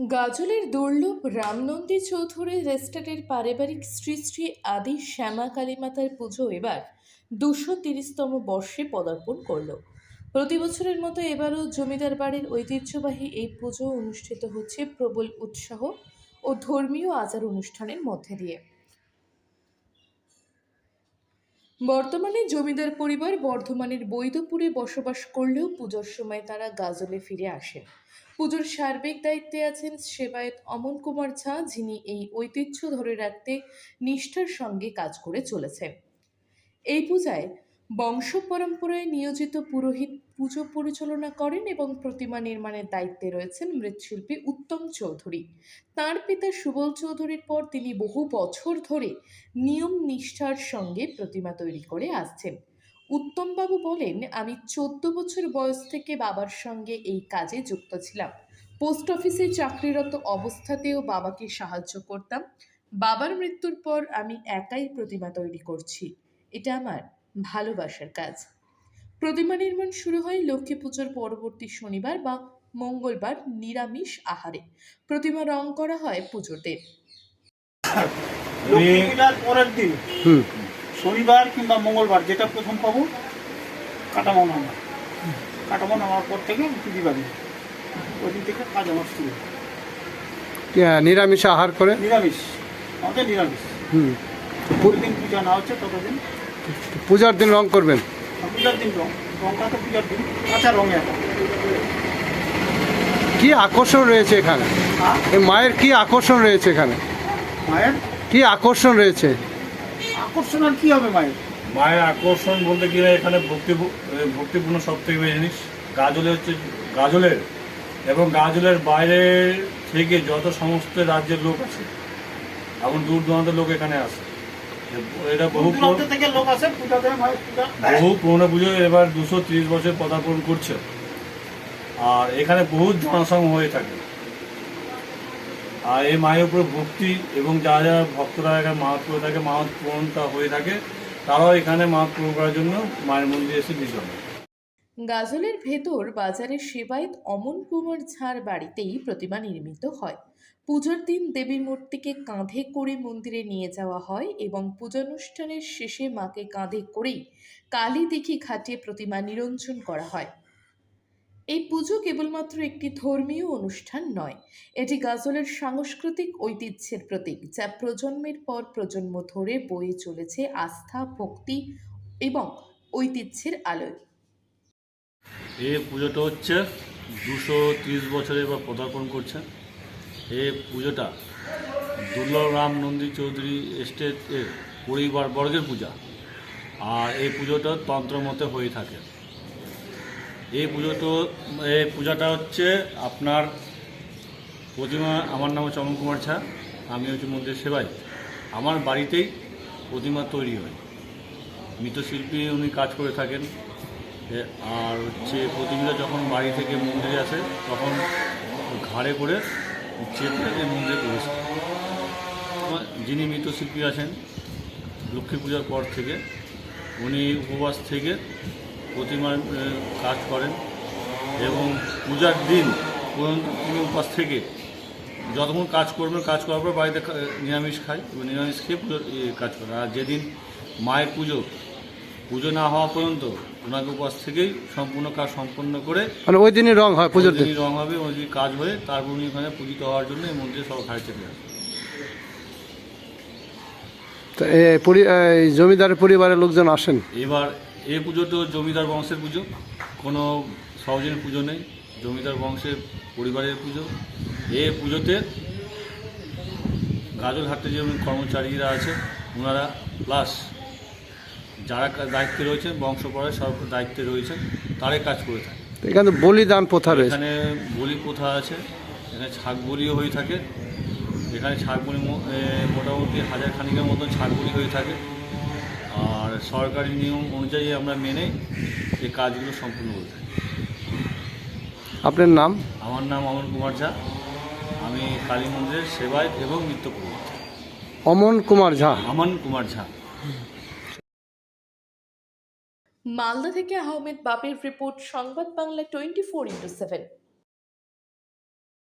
গাজলের দুর্লভ রামনন্দী চৌধুরীর রেস্টারের পারিবারিক শ্রী শ্রী আদি শ্যামা কালীমাতার পুজো এবার দুশো তিরিশতম বর্ষে পদার্পণ করল। প্রতি বছরের মতো এবারও জমিদার বাড়ির ঐতিহ্যবাহী এই পুজো অনুষ্ঠিত হচ্ছে প্রবল উৎসাহ ও ধর্মীয় আচার অনুষ্ঠানের মধ্যে দিয়ে। বর্তমানে জমিদার পরিবার বর্ধমানের বৈদপুরে বসবাস করলেও পুজোর সময় তারা গাজলে ফিরে আসেন পুজোর সার্বিক দায়িত্বে আছেন সেবায়ত অমন কুমার ঝা, যিনি এই ঐতিহ্য ধরে রাখতে নিষ্ঠার সঙ্গে কাজ করে চলেছেন। এই পূজায় বংশ পরম্পরায় নিয়োজিত পুরোহিত পুজো পরিচালনা করেন এবং প্রতিমা নির্মাণের দায়িত্বে রয়েছেন মৃৎশিল্পী উত্তম চৌধুরী। তার পিতা সুবল চৌধুরীর পর তিনি বহু বছর ধরে নিয়ম নিষ্ঠার সঙ্গে প্রতিমা তৈরি করে আসছেন। উত্তমবাবু বলেন, আমি চোদ্দ বছর বয়স থেকে বাবার সঙ্গে এই কাজে যুক্ত ছিলাম। পোস্ট অফিসে চাকরিরত অবস্থাতেও বাবাকে সাহায্য করতাম। বাবার মৃত্যুর পর আমি একাই প্রতিমা তৈরি করছি। এটা আমার ভালোবাসার কাজ। প্রতিমা নির্মাণ শুরু হয় লক্ষ্মী পুজোর পরবর্তী শনিবার বা মঙ্গলবার নিরামিষ আহারে। প্রতিমা রং করা হয় পুজোর দিন। লক্ষ্মী পূজার পরের দিন হুম শনিবার কিংবা মঙ্গলবার যেটা প্রথম পাবো কাটামো নামা কাটামো নামার পর থেকে পুঁজি বাড়ি। ওই দিন থেকে কাজ আমার শুরু। নিরামিষ আহার করে? নিরামিষ আমাদের নিরামিষ। হুম। যতদিন পূজা না হচ্ছে ততদিন। পূজার দিন রং করবেন? আর পূজার দিন রং। রংটা তো পূজার দিন কাঁচা রঙে একটা কি আকর্ষণ রয়েছে এখানে? এই মায়ের কি আকর্ষণ রয়েছে এখানে? মায়ের? কি আকর্ষণ রয়েছে? আকর্ষণ আর কি হবে মায়ের? মায়ের আকর্ষণ বলতে গেলে এখানে ভক্তি ভক্তিপূর্ণ সব থেকে বেশি জিনিস। গাজলে হচ্ছে গাজলের এবং গাজলের বাইরে থেকে যত সমস্ত রাজ্যের লোক আছে এখন দূর দূরান্তের লোক এখানে আসে। এটা বহু বহু পুরনো পুজো এবার দুশো ত্রিশ বছর পদার্পণ করছে। আর এখানে বহু জনসং হয়ে থাকে। আর এই মায়ের উপরে ভক্তি এবং যারা যারা ভক্তরা এখানে মাহাত করে থাকে মাহাত পূরণটা হয়ে থাকে তারাও এখানে মাহাত পূরণ করার জন্য মায়ের মন্দিরে এসে বিজয় গাজলের ভেতর বাজারের সেবায়ত অমন কুমার ঝাড় বাড়িতেই প্রতিমা নির্মিত হয়। পুজোর দিন দেবীর মূর্তিকে কাঁধে করে মন্দিরে নিয়ে যাওয়া হয় এবং পূজানুষ্ঠানের শেষে মাকে কাঁধে করেই কালী দিঘি ঘাটে প্রতিমা নিরঞ্জন করা হয়। এই পুজো কেবলমাত্র একটি ধর্মীয় অনুষ্ঠান নয়, এটি গাজলের সাংস্কৃতিক ঐতিহ্যের প্রতীক, যা প্রজন্মের পর প্রজন্ম ধরে বয়ে চলেছে আস্থা, ভক্তি এবং ঐতিহ্যের আলোয়। এই পুজোটা হচ্ছে দুশো ত্রিশ বছরে এবার পদার্পণ করছে। এই পুজোটা দুর্লভ রাম নন্দী চৌধুরী এস্টেটের পরিবার বর্গের পূজা। আর এই পুজোটা তন্ত্র মতে হয়ে থাকে। এই পুজোটা এই পূজাটা হচ্ছে আপনার প্রতিমা, আমার নাম হচ্ছে অমন কুমার ঝা, আমি হচ্ছে মন্দির সেবাই। আমার বাড়িতেই প্রতিমা তৈরি হয়। মৃৎশিল্পী উনি কাজ করে থাকেন। এ- আর হচ্ছে প্রতিমা যখন বাড়ি থেকে মন্দিরে আসে, তখন ঘাড়ে করে চেপে এই মন্দিরে প্রবেশ করে। যিনি মৃৎশিল্পী আছেন, লক্ষ্মী পূজার পর থেকে, উনি উপবাস থেকে প্রতিমার কাজ করেন এবং পূজার দিন তিনি উপবাস থেকে যতক্ষণ কাজ করবেন, কাজ করার পর বাড়িতে নিরামিষ খায় এবং নিরামিষ খেয়ে পুজোর কাজ করেন আর যেদিন মায়ের পুজো পুজো না হওয়া পর্যন্ত ওনাকে উপবাস থেকেই সম্পূর্ণ কাজ সম্পন্ন করে মানে ওই দিনই রং হয় পুজোর দিন? দিনই রং হবে ওই দিন কাজ হয়ে তারপর উনি ওখানে পূজিত হওয়ার জন্য এই মন্দিরে সব ঘাড়ে চেপে আসে তো জমিদারের পরিবারের লোকজন আসেন? এবার এ পুজো তো জমিদার বংশের পুজো কোনো সহজের পুজো নেই জমিদার বংশের পরিবারের পুজো। এ পুজোতে গাজলহাটে যে কর্মচারীরা আছে ওনারা প্লাস যারা দায়িত্বে রয়েছেন বংশপরের সব দায়িত্বে রয়েছেন তারাই কাজ করে থাকে। এখানে বলিদান প্রথা রয়েছে। এখানে বলি প্রথা আছে এখানে ছাগ বলিও হয়ে থাকে। এখানে ছাগ বলি মোটামুটি হাজার খানিকের মতন ছাগ বলি হয়ে থাকে। আর সরকারি নিয়ম অনুযায়ী আমরা মেনে এই কাজগুলো সম্পূর্ণ করে থাকি। আপনার নাম? আমার নাম অমন কুমার ঝা। আমি কালী মন্দিরের সেবায়ত এবং নৃত্য করি অমন কুমার ঝা। আমান কুমার ঝা। মালদা থেকে আহমেদ বাপের রিপোর্ট সংবাদ Bangla twenty four into seven.